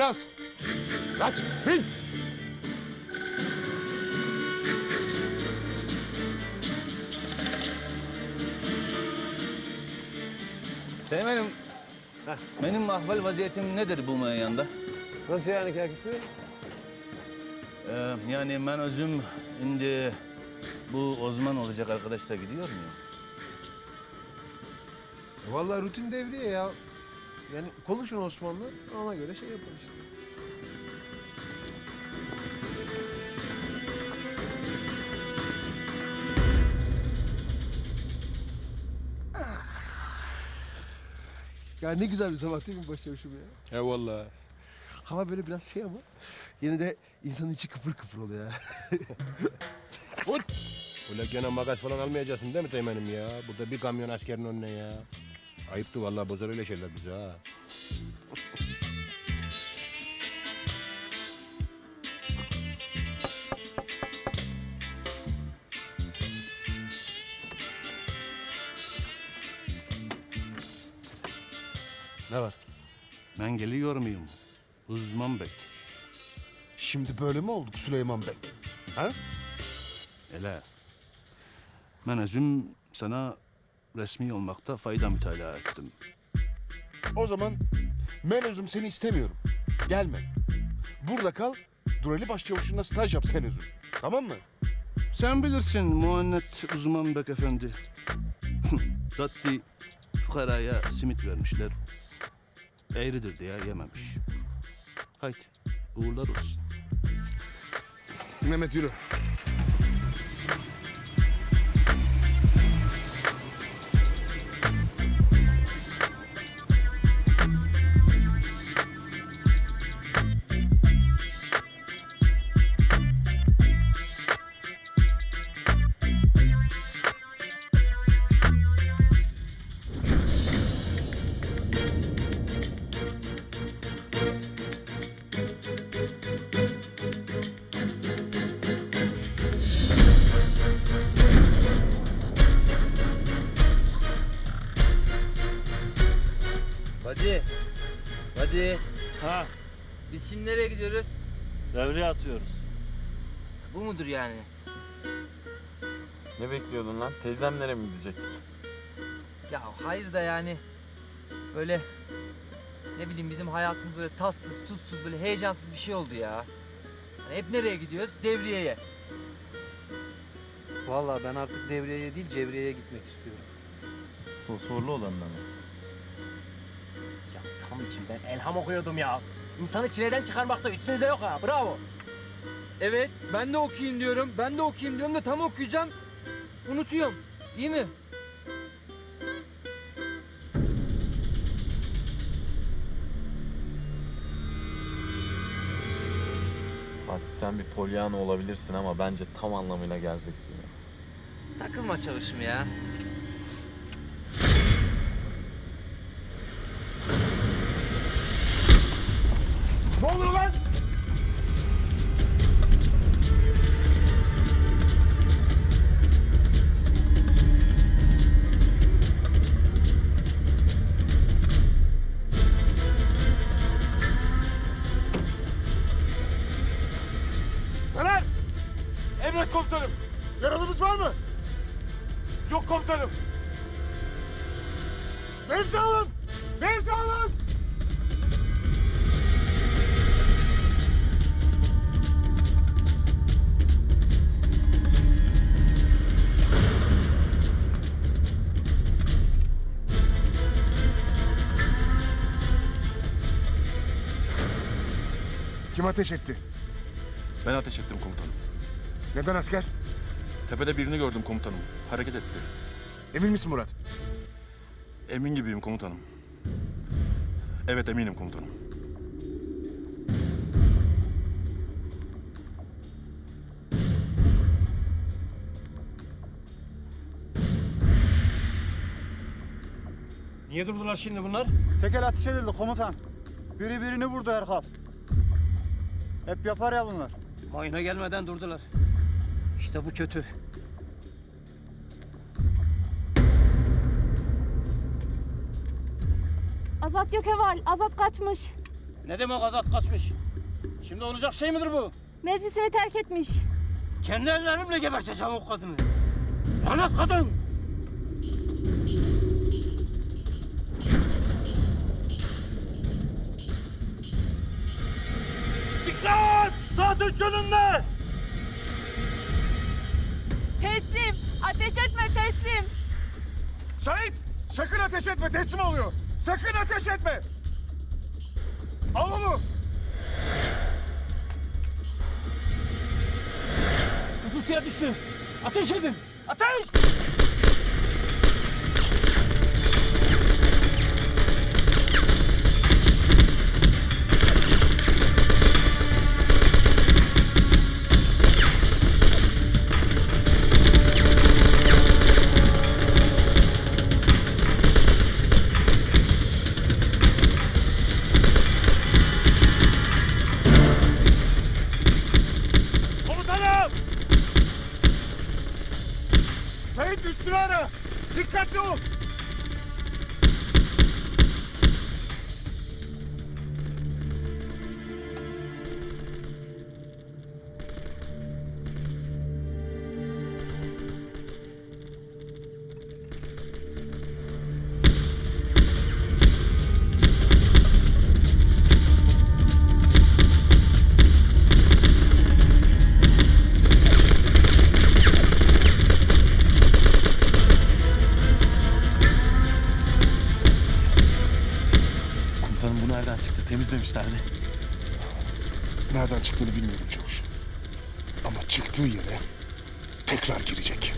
Poyraz! Kaç! Bin! Teğmenim, benim ahval vaziyetim nedir bu meyanda? Nasıl yani Kerkük Bey? Ee, yani ben özüm şimdi bu Osman olacak arkadaşla gidiyor muyum? Vallahi rutin devriye ya. Yani konuşun Osman'la ona göre şey yapın işte. Ya ne güzel bir sabah değil mi başlamışım ya? He vallahi. Hava böyle biraz şey ama yine de insanın içi kıpır kıpır oluyor ya. Öyle gene makas falan almayacaksın değil mi Teğmen'im ya? Burada bir kamyon askerin önüne ya. Ayıptı vallahi bozar öyle şeyler bize ha. ne var? Ben geliyor muyum? Uzman Bey. Şimdi böyle mi olduk Süleyman Bey? Ha? Hele. Ben özüm sana resmi olmakta fayda mütalaa ettim. O zaman ben özüm seni istemiyorum. Gelme. Burada kal. Durali Başçavuşu'nda staj yap sen özüm. Tamam mı? Sen bilirsin muannet uzman bek efendi. Zatti fukaraya simit vermişler. Eğridir diye yememiş. Haydi uğurlar olsun. Mehmet yürü. Hadi. Hadi. Ha, Biz şimdi nereye gidiyoruz? devreye atıyoruz. Bu mudur yani? Ne bekliyordun lan? Teyzemlere mi gidecek? Ya hayır da yani böyle ne bileyim bizim hayatımız böyle tatsız, tutsuz, böyle heyecansız bir şey oldu ya. Hani hep nereye gidiyoruz? Devriyeye. Vallahi ben artık devriyeye değil cevriyeye gitmek istiyorum. Fosforlu olanla mı? Ya tam içimden elham okuyordum ya. İnsanı çileden çıkarmakta üstünüze yok ha. Bravo. Evet, ben de okuyayım diyorum. Ben de okuyayım diyorum da tam okuyacağım. Unutuyorum. Değil mi? Fatih sen bir polyana olabilirsin ama bence tam anlamıyla gerzeksin ya. Takılma çalışım ya. Yaralımız var mı? Yok komutanım. Mevzi alın! Mevzi alın! Kim ateş etti? Ben ateş ettim komutanım. Neden asker? Tepede birini gördüm komutanım. Hareket etti. Emin misin Murat? Emin gibiyim komutanım. Evet eminim komutanım. Niye durdular şimdi bunlar? Tekel ateş edildi komutan. Biri birini vurdu Erkal. Hep yapar ya bunlar. Mayına gelmeden durdular. İşte bu kötü. Azat yok Eval. Azat kaçmış. Ne demek azat kaçmış? Şimdi olacak şey midir bu? Meclisini terk etmiş. Kendi ellerimle geberteceğim o kadını. Lanet kadın! Dikkat! Saat üç yönünde! Teslim. Ateş etme teslim. Sait! Sakın ateş etme teslim oluyor. Sakın ateş etme. Al onu. Hususiye düştü. Ateş edin! Ateş! Çıktı? Temizlemişlerdi. Nereden çıktığını bilmiyorum çavuş. Ama çıktığı yere tekrar girecek.